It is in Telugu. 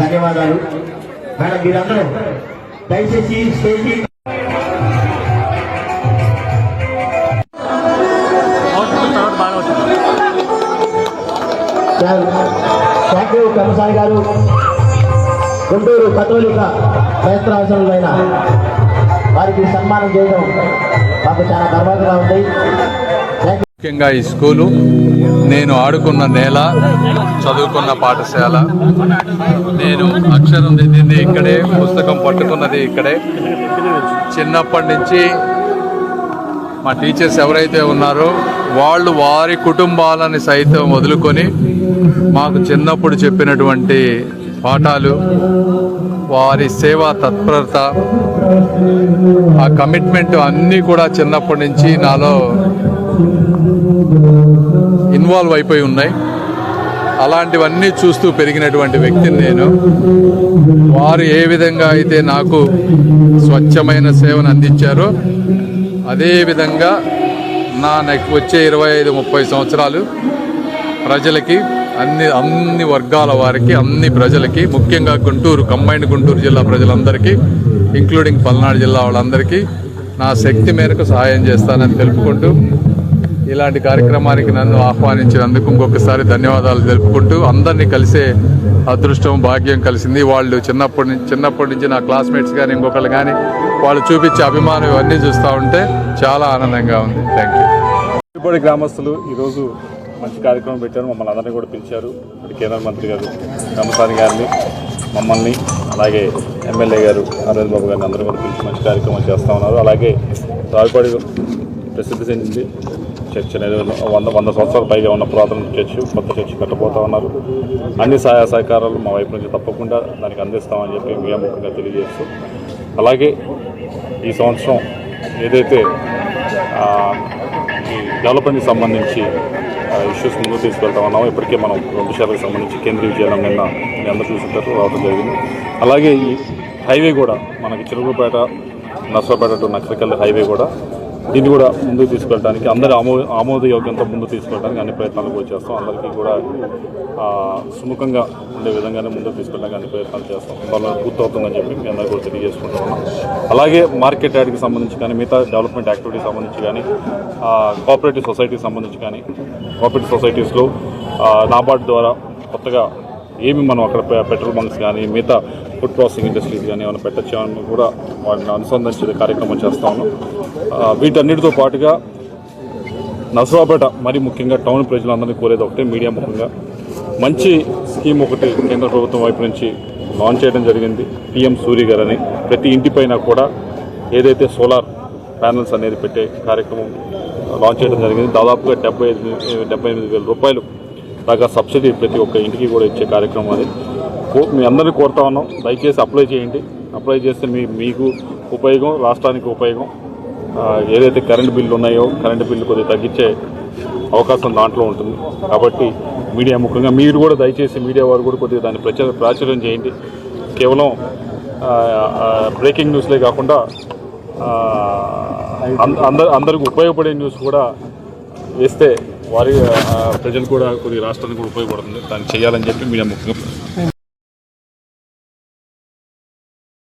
ధన్యవాదాలు. మేడం మీరందరూ దయచేసి స్టేజీ థ్యాంక్ యూ గారు గుంటూరు కథోలిక క్రైస్తరాశ్రములైన వారికి సన్మానం చేయడం మాకు చాలా గర్వంగా ఉంది. ముఖ్యంగా ఈ స్కూలు. నేను ఆడుకున్న నేల చదువుకున్న పాఠశాల. నేను అక్షరం దిద్దింది ఇక్కడే పుస్తకం పట్టుకున్నది ఇక్కడే. చిన్నప్పటి నుంచి మా టీచర్స్ ఎవరైతే ఉన్నారో వాళ్ళు వారి కుటుంబాలని సైతం వదులుకొని మాకు చిన్నప్పుడు చెప్పినటువంటి పాఠాలు వారి సేవా తత్పరత ఆ కమిట్మెంట్ అన్నీ కూడా చిన్నప్పటి నుంచి నాలో ఇన్వాల్వ్ అయిపోయి ఉన్నాయి. అలాంటివన్నీ చూస్తూ పెరిగినటువంటి వ్యక్తిని నేను. వారు ఏ విధంగా అయితే నాకు స్వచ్ఛమైన సేవను అందించారో అదేవిధంగా నా నెక్ వచ్చే ఇరవై ఐదు ముప్పై సంవత్సరాలు ప్రజలకి అన్ని అన్ని వర్గాల వారికి అన్ని ప్రజలకి ముఖ్యంగా గుంటూరు కంబైన్డ్ గుంటూరు జిల్లా ప్రజలందరికీ ఇంక్లూడింగ్ పల్నాడు జిల్లా వాళ్ళందరికీ నా శక్తి మేరకు సహాయం చేస్తానని తెలుపుకుంటూ ఇలాంటి కార్యక్రమానికి నన్ను ఆహ్వానించినందుకు ఇంకొకసారి ధన్యవాదాలు తెలుపుకుంటూ అందరినీ కలిసే అదృష్టం భాగ్యం కలిసింది. వాళ్ళు చిన్నప్పటి నుంచి చిన్నప్పటి నుంచి నా క్లాస్మేట్స్ కానీ ఇంకొకళ్ళు కానీ వాళ్ళు చూపించే అభిమానం ఇవన్నీ చూస్తూ ఉంటే చాలా ఆనందంగా ఉంది. థ్యాంక్ యూ గ్రామస్తులు ఈరోజు మంచి కార్యక్రమం పెట్టారు. మమ్మల్ని అందరినీ కూడా పిలిచారు. కేంద్ర మంత్రి గారు రామసాని గారిని మమ్మల్ని అలాగే ఎమ్మెల్యే గారు అరవింద్ బాబు గారిని అందరూ కూడా పిలిచి మంచి కార్యక్రమం చేస్తూ ఉన్నారు. అలాగే రావిపాడి ప్రసిద్ధి చెందింది చర్చ్ అనేది వంద వంద సంవత్సరాల పైగా ఉన్న పురాతన చర్చ్ కొత్త చర్చ్ కట్టబోతా ఉన్నారు. అన్ని సహాయ సహకారాలు మా వైపు నుంచి తప్పకుండా దానికి అందిస్తామని చెప్పి మీ ముఖ్యంగా తెలియజేస్తూ అలాగే ఈ సంవత్సరం ఏదైతే ఈ డెవలప్మెంట్కి సంబంధించి ఇష్యూస్ ముందుకు తీసుకెళ్తా ఉన్నాము ఇప్పటికే మనం రెండు శాఖకు సంబంధించి కేంద్రీయ విజయాలం నిన్న మీ అందరూ చూసుకుంటారు రావడం జరిగింది. అలాగే ఈ హైవే కూడా మనకి చిరుగుపేట నర్సరాపేట టు నక్సకల్ హైవే కూడా దీన్ని కూడా ముందుకు తీసుకెళ్ళడానికి అందరి ఆమో ఆమోదయోగ్యంతో ముందు తీసుకెళ్ళడానికి అన్ని ప్రయత్నాలు కూడా చేస్తాం. అందరికీ కూడా సుముఖంగా ఉండే విధంగానే ముందుకు తీసుకెళ్ళడానికి అన్ని ప్రయత్నాలు చేస్తాం. త్వరలో పూర్తవుతుందని చెప్పి మీ అందరూ కూడా తెలియజేసుకుంటున్నాం అలాగే మార్కెట్ యార్డ్కి సంబంధించి కానీ మిగతా డెవలప్మెంట్ యాక్టివిటీకి సంబంధించి కానీ కోఆపరేటివ్ సొసైటీకి సంబంధించి కానీ కోఆపరేటివ్ సొసైటీస్లో నాబార్డ్ ద్వారా కొత్తగా ఏమి మనం అక్కడ పెట్రోల్ బంక్స్ కానీ మిగతా ఫుడ్ ప్రాసెసింగ్ ఇండస్ట్రీస్ కానీ ఏమైనా పెట్టచ్చామని కూడా వాటిని అనుసంధానించే కార్యక్రమం చేస్తా ఉన్నాం. వీటన్నిటితో పాటుగా నర్సరాపేట మరి ముఖ్యంగా టౌన్ ప్రజలందరినీ కోరేది ఒకటే మీడియా ముఖ్యంగా మంచి స్కీమ్ ఒకటి కేంద్ర ప్రభుత్వం వైపు నుంచి లాంచ్ చేయడం జరిగింది. పిఎం సూర్య గారని. ప్రతి ఇంటిపైన కూడా ఏదైతే సోలార్ ప్యానల్స్ అనేది పెట్టే కార్యక్రమం లాంచ్ చేయడం జరిగింది. దాదాపుగా డెబ్బై ఐదు డెబ్బై ఎనిమిది వేల రూపాయలు దాకా సబ్సిడీ ప్రతి ఒక్క ఇంటికి కూడా ఇచ్చే కార్యక్రమం అది. మీ అందరినీ కోరుతా ఉన్నాం. దయచేసి అప్లై చేయండి. అప్లై చేస్తే మీ మీకు ఉపయోగం రాష్ట్రానికి ఉపయోగం. ఏదైతే కరెంటు బిల్లు ఉన్నాయో కరెంటు బిల్లు కొద్దిగా తగ్గించే అవకాశం దాంట్లో ఉంటుంది. కాబట్టి మీడియా ముఖ్యంగా మీరు కూడా దయచేసి మీడియా వారు కూడా కొద్దిగా దాన్ని ప్రచార ప్రాచుర్యం చేయండి. కేవలం బ్రేకింగ్ న్యూస్లే కాకుండా అంద- అందరు అందరికి ఉపయోగపడే న్యూస్ కూడా వేస్తే వారి ప్రజలు కూడా కొద్దిగా రాష్ట్రానికి కూడా ఉపయోగపడుతుంది. దాన్ని చేయాలని చెప్పి మీడియా ముఖ్యంగా